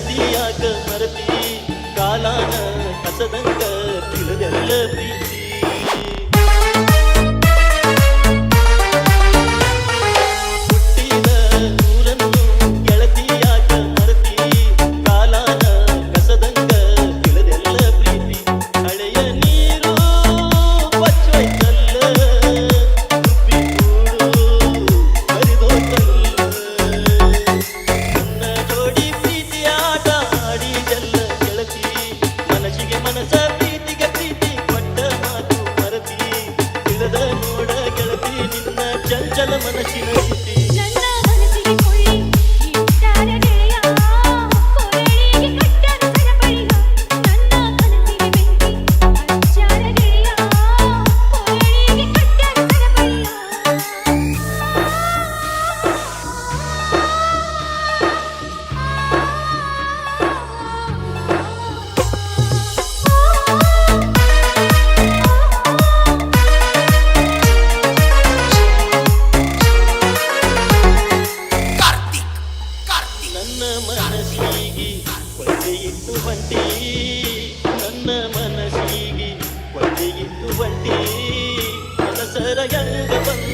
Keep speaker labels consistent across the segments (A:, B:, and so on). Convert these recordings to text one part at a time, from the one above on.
A: मरती आग मरती कालान हसदंग तिल ಮನಸ್ಸಿಗೆ ಒಂಟಿ ನನ್ನ ಮನಸ್ಸಿಗೆ ಒಂಟಿ ಕೆಲಸರ ಎಲ್ಲ ಬಂದ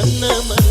A: ನನ್ನ ಮನ